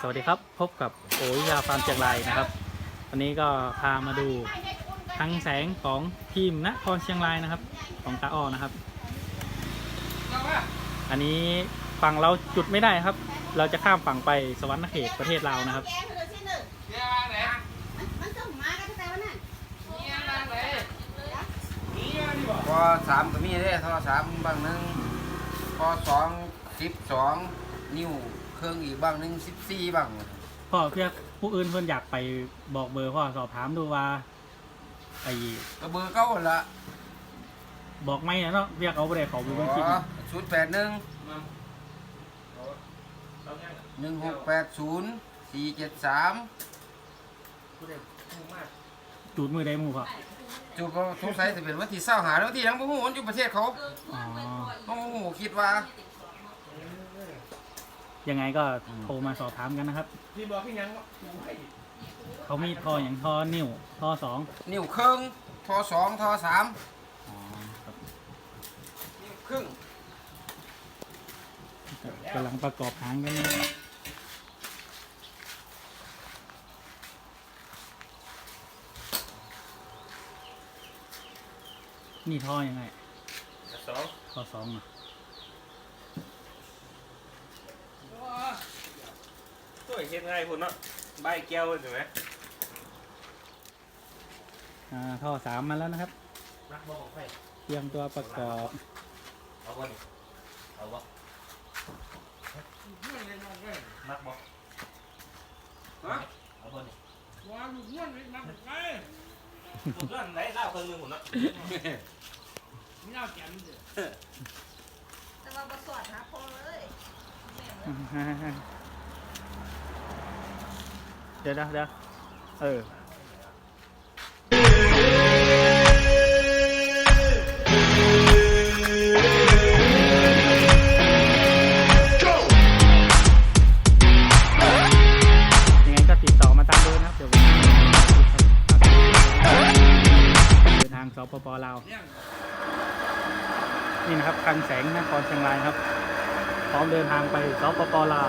สวัสดีครับพบกับโอยยาฟาร์มเชียงรายนะครับ วันนี้ก็พามาดูทั้งแสงของทีมนครเชียงรายนะครับ ของตาอ้อนะครับ อันนี้ฝั่งเราจุดไม่ได้ครับ เราจะข้ามฝั่งไปสวรรค์เขตประเทศลาวนะครับพอสามก็มีได้ทอสามบางนึ่งพอสองสิบสองนิ้ว เครื่องอีกบางหนึ่งสิบสี่บางพ่อเพื่อผู้อื่นเพื่อนอยากไปบอกเบอร์พ่อสอบถามดูว่าไอ้ก็เบอร์เก้าหั่นละบอกไม่นะเนาะเรียกเอาไปเลยเขาไปเบิ่งคลิปศูนย์แปดหนึ่งหนึ่งหกแปดศูนย์สี่เจ็ดสามจูดมือได้หมูพ่อจุดก็สงสัยจะเป็นวันที่เศร้าหาแล้ววันที่ทั้งพวกหูมันอยู่ประเทศเขาอ๋อพวกหูคิดว่า ยังไงก็โทรมาสอบถามกันนะครับพี่บอกพี่ยังว่าเขามีทออย่างทอนิ้วทอสองนิ้วเครื่องทอสองทอสามอ๋อครับนิ้วครึ่งกำลังประกอบหางกันนี่นี่ท่อยังไง สองท่อสองอะ ตัวเห็นไงพุ่นเนาะใบแก้วใช่ไหมอ่าท่อสามมาแล้วนะครับนักบอกไปเตรียมตัวประกอบเอาวะนี่เอาวะนักบอกฮะเอาวะนี่ว่าลูกม้วนเลยนับไปถูกเรื่องไหนเล่าเครื่องมือพุ่นเนาะไม่เอาแกนเด้อแต่ว่าบสอดหาพอเลย เดี๋ยวนะเดี๋ยวเออยังไงก็ติดต่อมาตามเบอร์นะครับเดี๋ยวผมเดินทางสปปลาวนี่นะครับคลังแสงนครเชียงรายครับ พร้อมเดินทางไปสปปลาว